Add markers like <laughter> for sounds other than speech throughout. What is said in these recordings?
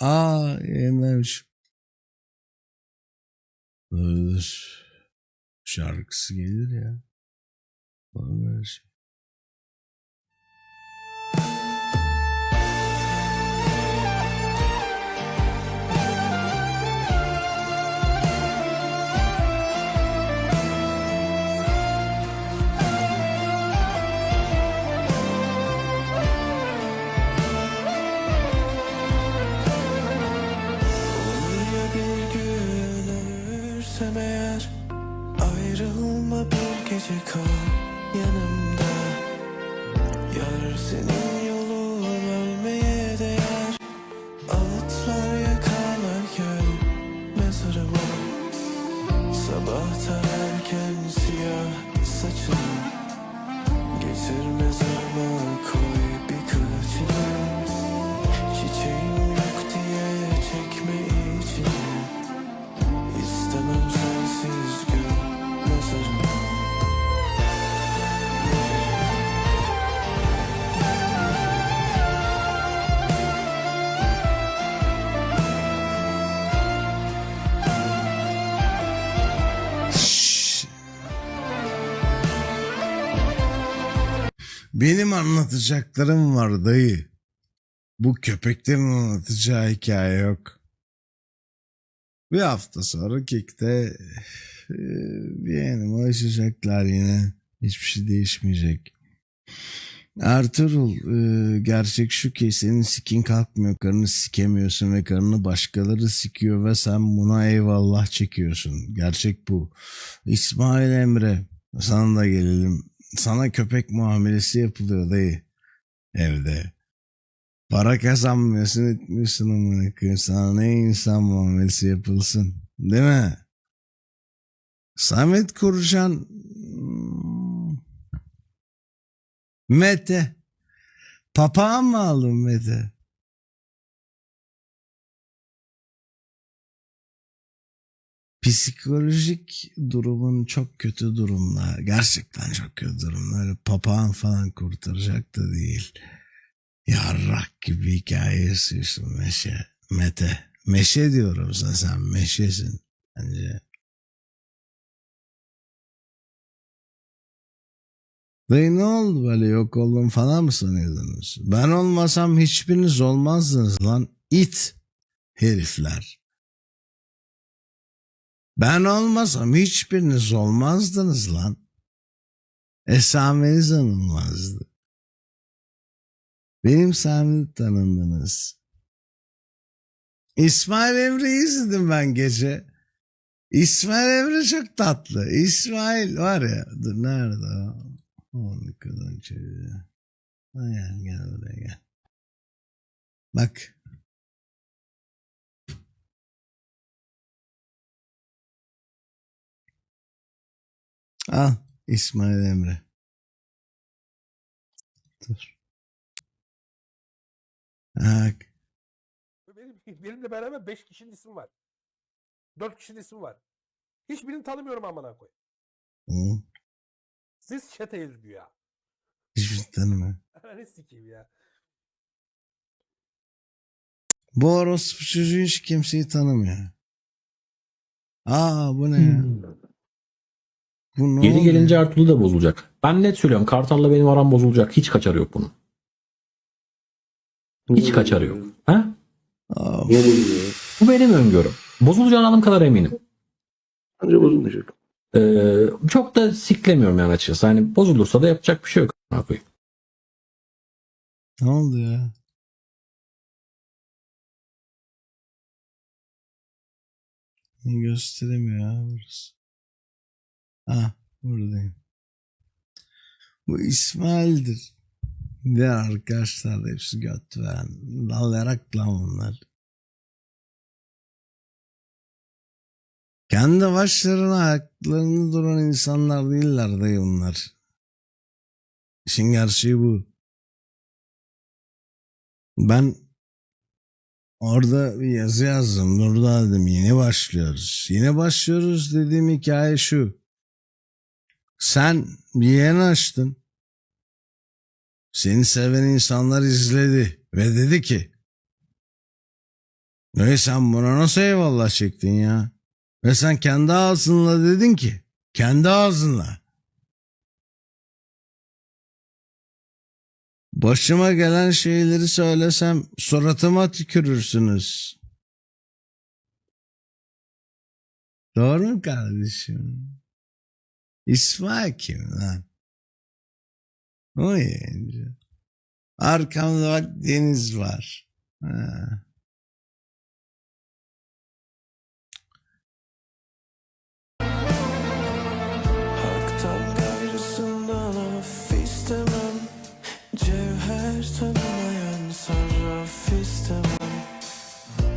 Aa yayınlamış. Dur. Şarkısı gelir ya. Var Benim anlatacaklarım var dayı. Bu köpeklerin anlatacağı hikaye yok. Bir hafta sonra Kek'te e, yanıma açacaklar yine. Hiçbir şey değişmeyecek. Ertuğrul e, gerçek şu ki senin sikin kalkmıyor. Karını sikemiyorsun ve karını başkaları sikiyor ve sen buna eyvallah çekiyorsun. Gerçek bu. İsmail Emre sana da gelelim. Sana köpek muamelesi yapılıyor dayı. Evde. Para kazanmıyorsun etmiyorsun amına koyayım. Sana ne insan muamelesi yapılsın. Değil mi? Samet Kurcan hmm, Mete Papağan mı aldın Mete? Psikolojik durumun çok kötü durumda. Gerçekten çok kötü durumda. Öyle papağan falan kurtaracak da değil. Yarrak gibi hikaye yaşıyorsun Meşe. Mete. Meşe diyorum sana sen meşesin. Bence. Dayı ne oldu böyle yok oldum falan mı sanıyordunuz? Ben olmasam hiçbiriniz olmazdınız lan. it herifler. Ben olmasam hiçbiriniz olmazdınız lan. Esameniz anılmazdı. Benim sayemde tanındınız. İsmail Emre'yi izledim ben gece. İsmail Emre çok tatlı. İsmail var ya. Dur nerede o? On kadar çeviriyor. Gel gel buraya gel. Bak. Al İsmail Emre. Dur. Bak. Benim, benimle beraber 5 kişinin ismi var. 4 kişinin ismi var. Hiçbirini tanımıyorum amına koy. Hı. Biz çeteyiz güya. Hiçbir şey tanımıyor. Ne sikeyim ya. Bu orospu çocuğu hiç kimseyi tanımıyor. Aa bu ne ya? Bu ne Geri gelince Ertuğrul da bozulacak. Ben net söylüyorum. Kartal'la benim aram bozulacak. Hiç kaçarı yok bunun. Hiç kaçarı yok. Ha? Of. Bu benim öngörüm. Bozulacağına adım kadar eminim. Bence bozulmayacak. Ee, çok da siklemiyorum yani açıkçası. Hani bozulursa da yapacak bir şey yok. Ne yapayım? Ne oldu ya? Gösteremiyor ya burası? Ha buradayım. Bu İsmail'dir. Diğer arkadaşlar da hepsi göt veren. Dalayarak lan bunlar. Kendi başlarına ayaklarını duran insanlar değiller dayı bunlar. İşin gerçeği bu. Ben orada bir yazı yazdım. Burada dedim yeni başlıyoruz. Yeni başlıyoruz dediğim hikaye şu. Sen bir yayın açtın. Seni seven insanlar izledi ve dedi ki Ve sen buna nasıl eyvallah çektin ya? Ve sen kendi ağzınla dedin ki. Kendi ağzınla. Başıma gelen şeyleri söylesem suratıma tükürürsünüz. Doğru mu kardeşim? İsmail kim lan? O yayıncı. Arkamda bak deniz var. Ha.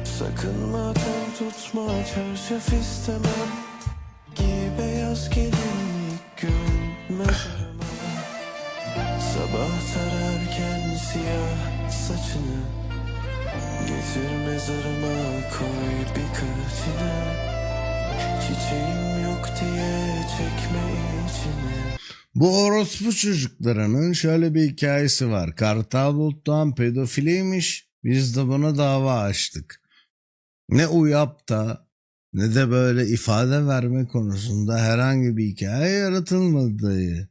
Sakınmadan tutma çarşaf istemem Getir mezarıma koy birkaç yine Çiçeğim yok diye çekme içine Bu orospu çocuklarının şöyle bir hikayesi var. Kartal Bulut'tan pedofiliymiş. Biz de buna dava açtık. Ne UYAP'ta ne de böyle ifade verme konusunda herhangi bir hikaye yaratılmadı dayı.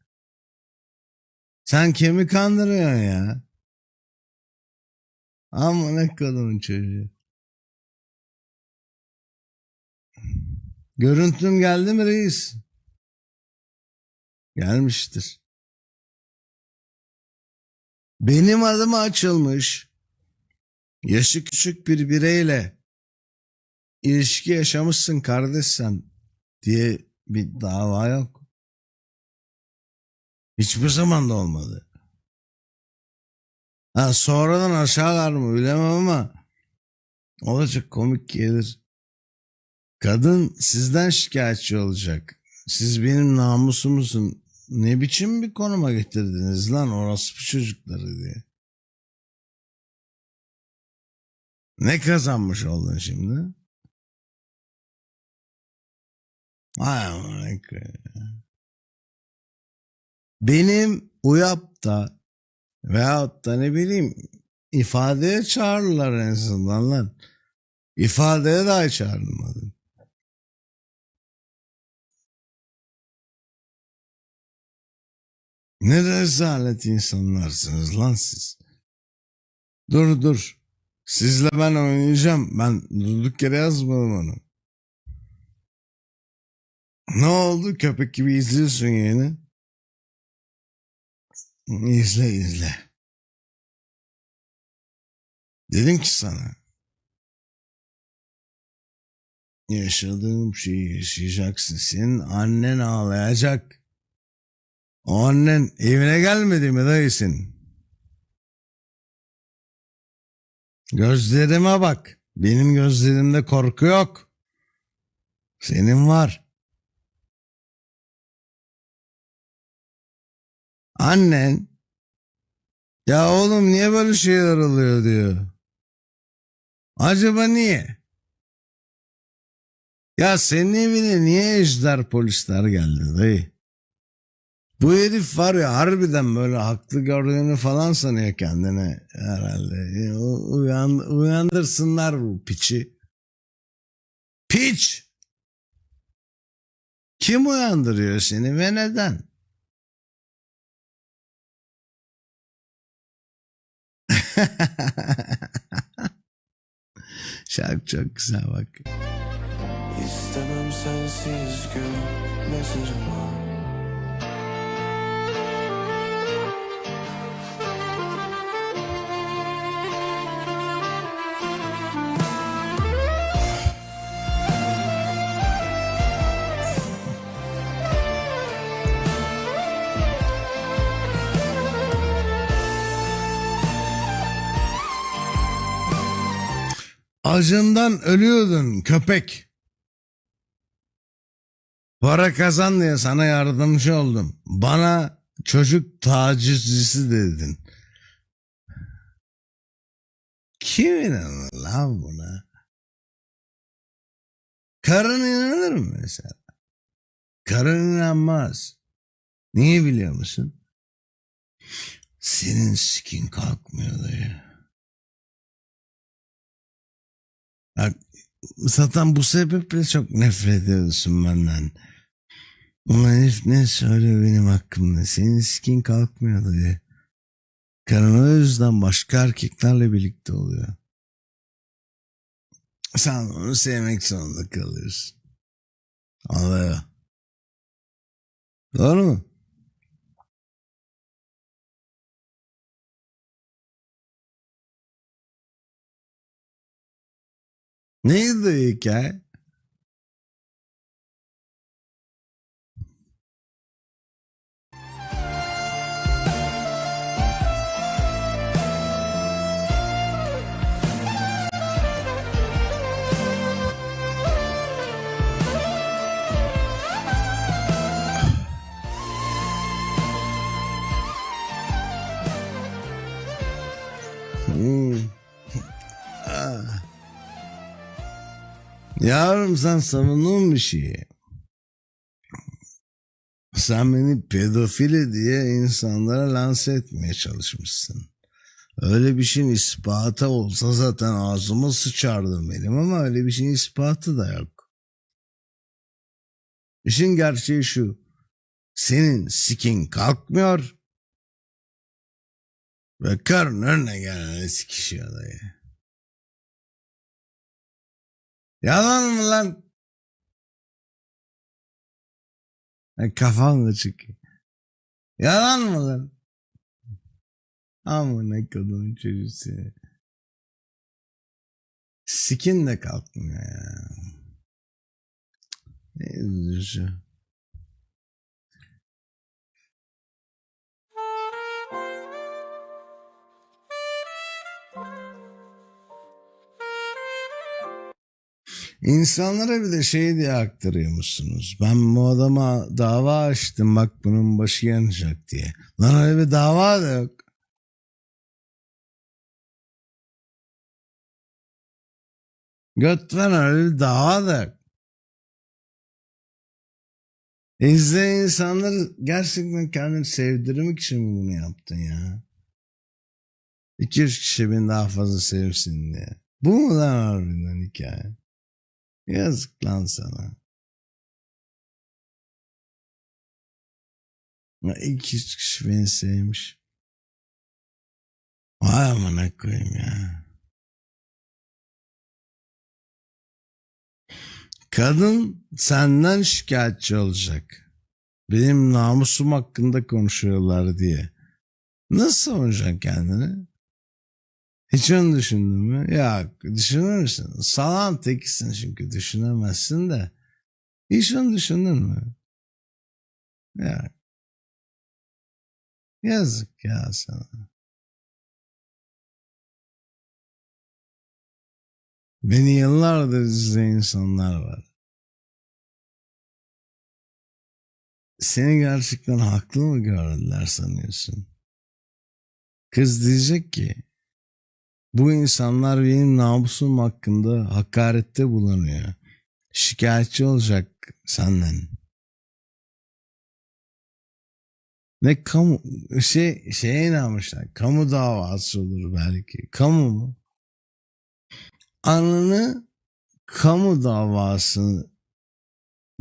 Sen kimi kandırıyorsun ya? Ama ne kadın çocuğu. Görüntüm geldi mi reis? Gelmiştir. Benim adıma açılmış. Yaşı küçük bir bireyle ilişki yaşamışsın kardeş sen diye bir dava yok. Hiçbir zaman da olmadı. Ha, sonradan aşağılar mı bilemem ama olacak komik gelir. Kadın sizden şikayetçi olacak. Siz benim namusumuzun ne biçim bir konuma getirdiniz lan orospu çocukları diye. Ne kazanmış oldun şimdi? Ay. Benim UYAP'ta veyahut da ne bileyim ifadeye çağırırlar en azından lan. İfadeye dahi çağrılmadın. Ne rezalet insanlarsınız lan siz. Dur dur. Sizle ben oynayacağım. Ben durduk yere yazmadım onu. Ne oldu? Köpek gibi izliyorsun yayını. İzle izle. Dedim ki sana. Yaşadığım şeyi yaşayacaksın. Senin annen ağlayacak. O annen evine gelmedi mi dayısın? Gözlerime bak. Benim gözlerimde korku yok. Senin var. Annen ya oğlum niye böyle şeyler oluyor diyor. Acaba niye? Ya senin evine niye ejder polisler geldi dayı? Bu herif var ya harbiden böyle haklı gördüğünü falan sanıyor kendine herhalde. U- Uyan, uyandırsınlar bu piçi. Piç! Kim uyandırıyor seni ve neden? <laughs> Şarkı çok güzel bak. İstemem sensiz gün mezarıma Acından ölüyordun köpek. Para kazan diye sana yardımcı oldum. Bana çocuk tacizcisi dedin. Kim inanır lan buna? Karın inanır mı mesela? Karın inanmaz. Niye biliyor musun? Senin sikin kalkmıyor dayı. Zaten bu sebeple çok nefret ediyorsun benden. Ulan herif ne söylüyor benim hakkımda. Senin skin kalkmıyor diye. Karın o yüzden başka erkeklerle birlikte oluyor. Sen onu sevmek zorunda kalıyorsun. Alıyor. Doğru mu? Neydi hikaye? Yavrum sen savundun bir şeyi. Sen beni pedofili diye insanlara lanse etmeye çalışmışsın. Öyle bir şeyin ispatı olsa zaten ağzıma sıçardım benim ama öyle bir şeyin ispatı da yok. İşin gerçeği şu. Senin sikin kalkmıyor. Ve karın önüne gelene sikişiyor dayı. Yalan mı lan? E, kafan da çıkıyor. Yalan mı lan? Amına kodumun çocuğu seni. Sikin de kalkmıyor ya. Ne üzücü. İnsanlara bir de şey diye aktarıyormuşsunuz. Ben bu adama dava açtım bak bunun başı yanacak diye. Lan öyle bir dava da yok. Götven öyle bir dava da yok. İzleyen insanları gerçekten kendini sevdirmek için mi bunu yaptın ya? 200 kişi beni daha fazla sevsin diye. Bu mu lan harbiden hikaye? Yazık lan sana. İki kişi beni sevmiş. Vay amına koyayım ya. Kadın senden şikayetçi olacak. Benim namusum hakkında konuşuyorlar diye. Nasıl savunacaksın kendini? Hiç onu düşündün mü? Ya düşünür müsün? Salan tekisin çünkü düşünemezsin de. Hiç onu düşündün mü? Ya. Yazık ya sana. Beni yıllardır izleyen insanlar var. Seni gerçekten haklı mı gördüler sanıyorsun? Kız diyecek ki bu insanlar benim namusum hakkında hakarette bulunuyor. Şikayetçi olacak senden. Ne kamu şey şeye inanmışlar. Kamu davası olur belki. Kamu mu? Anını kamu davası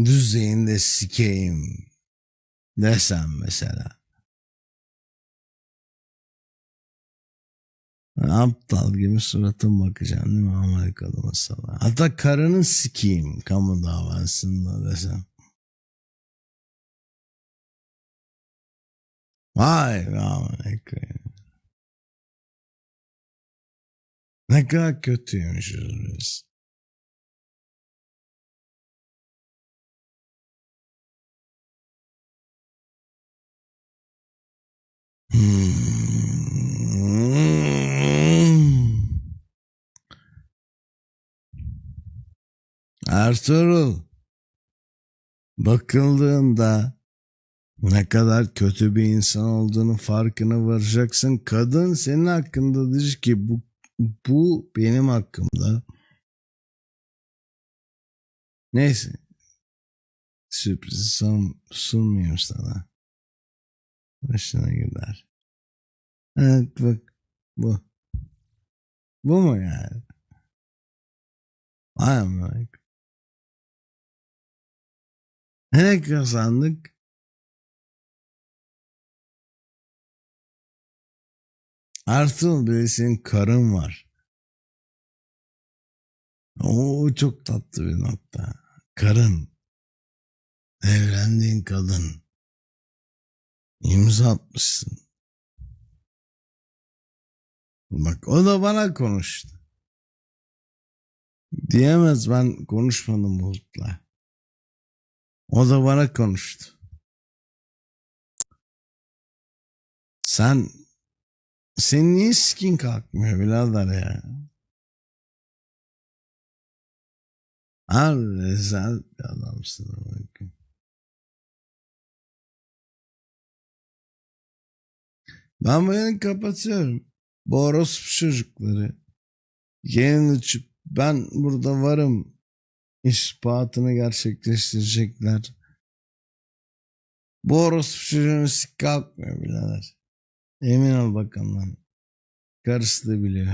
düzeyinde sikeyim desem mesela. Aptal gibi suratın bakacaksın değil mi Amerikalı masala? Hatta karının sikeyim kamu davasında desem. Vay be Amerika. Ne kadar kötüymüşüz biz. Ertuğrul bakıldığında ne kadar kötü bir insan olduğunu farkına varacaksın. Kadın senin hakkında diyecek ki bu, bu benim hakkımda. Neyse. Sürprizi sun, sunmayayım sana. Başına gider. Evet bak bu. Bu mu yani? Vay amına. Ne kazandık? Artı bir de senin karın var. O çok tatlı bir nokta. Karın. Evlendiğin kadın. İmza atmışsın. Bak o da bana konuştu. Diyemez ben konuşmadım Bulut'la. O da bana konuştu. Sen senin niye skin kalkmıyor birader ya? Harbi rezalet bir adamsın. bakayım. Ben bu yayını kapatıyorum. Bu orospu çocukları. Yayın açıp ben burada varım ispatını gerçekleştirecekler. Bu orospu çocuğun kalkmıyor birader. Emin ol bakalım lan. Karısı da biliyor.